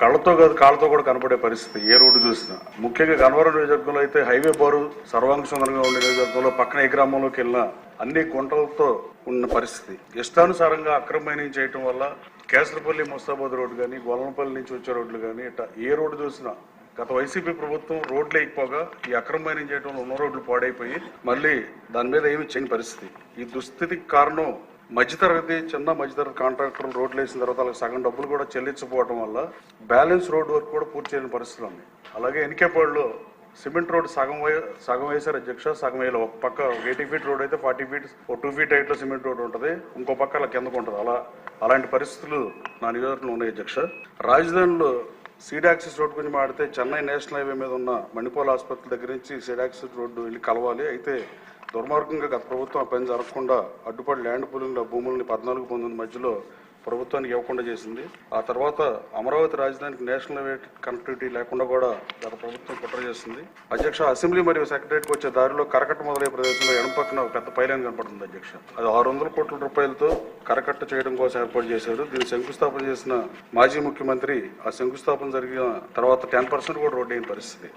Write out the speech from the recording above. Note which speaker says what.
Speaker 1: కళ్ళతో కాదు కాళ్ళతో కూడా కనపడే పరిస్థితి ఏ రోడ్డు చూసినా. ముఖ్యంగా గన్నవరం నియోజకవర్గంలో అయితే హైవే బారు సర్వాంగ సుందరంగా ఉండే నియోజకవర్గంలో పక్కన ఏ గ్రామంలోకి వెళ్ళినా అన్ని గుంటలతో ఉన్న పరిస్థితి. ఇష్టానుసారంగా అక్రమ మైనింగ్ చేయటం వల్ల కేసరపల్లి ముస్తాబాద్ రోడ్డు కానీ గొల్లనపల్లి నుంచి వచ్చే రోడ్లు కానీ ఇట్లా ఏ రోడ్డు చూసినా గత వైసీపీ ప్రభుత్వం రోడ్లు వేయకపోగా ఈ అక్రమ మైనింగ్ చేయడంలో ఉన్న రోడ్లు పాడైపోయి మళ్ళీ దాని మీద ఏమి చేయని పరిస్థితి. ఈ దుస్థితికి కారణం మధ్యతరగతి చిన్న మధ్యతరగతి కాంట్రాక్టర్లు రోడ్లు వేసిన తర్వాత వాళ్ళకి సగం డబ్బులు కూడా చెల్లించకపోవడం వల్ల బ్యాలెన్స్ రోడ్ వర్క్ కూడా పూర్తి చేయని పరిస్థితులు ఉన్నాయి అలాగే ఎనికేపాడులో సిమెంట్ రోడ్ సగం వే- సగం వేశారు అధ్యక్ష సగం వేయాలి. ఒక పక్క ఎయిటీ ఫీట్ రోడ్ అయితే ఫార్టీ ఫీట్ ఒక టూ ఫీట్ హైట్లో సిమెంట్ రోడ్ ఉంటుంది. ఇంకో పక్క అలా కిందకు ఉంటుంది. అలా అలాంటి పరిస్థితులు నా నియోజకవర్గంలో ఉన్నాయి అధ్యక్ష. రాజధానిలో సీడాక్సిస్ రోడ్ గురించి మాడితే చెన్నై నేషనల్ హైవే మీద ఉన్న మణిపాల్ ఆసుపత్రి దగ్గర నుంచి సీడాక్సిస్ రోడ్డు వెళ్ళి కలవాలి. అయితే దుర్మార్గంగా గత ప్రభుత్వం ఆ పని జరగకుండా అడ్డుపడి ల్యాండ్ పూలింగ్ భూముల్ని పద్నాలుగు పంతొమ్మిది మధ్యలో ప్రభుత్వానికి ఇవ్వకుండా చేసింది. ఆ తర్వాత అమరావతి రాజధానికి నేషనల్ హైవే కనెక్టివిటీ లేకుండా కూడా గత ప్రభుత్వం కుట్ర చేసింది. అధ్యక్ష అసెంబ్లీ మరియు సెక్రటరీకి వచ్చే దారిలో కరకట్ట మొదలయ్యే ప్రదేశంలో ఎడమ పక్కన ఒక పెద్ద పైలైన్ కనపడుతుంది అధ్యక్ష. అది ఆరు వందల కోట్ల రూపాయలతో కరకట్ట చేయడం కోసం ఏర్పాటు చేశారు. దీన్ని శంకుస్థాపన చేసిన మాజీ ముఖ్యమంత్రి ఆ శంకుస్థాపన జరిగిన తర్వాత టెన్ పర్సెంట్ కూడా రోడ్డు అయిన పరిస్థితి.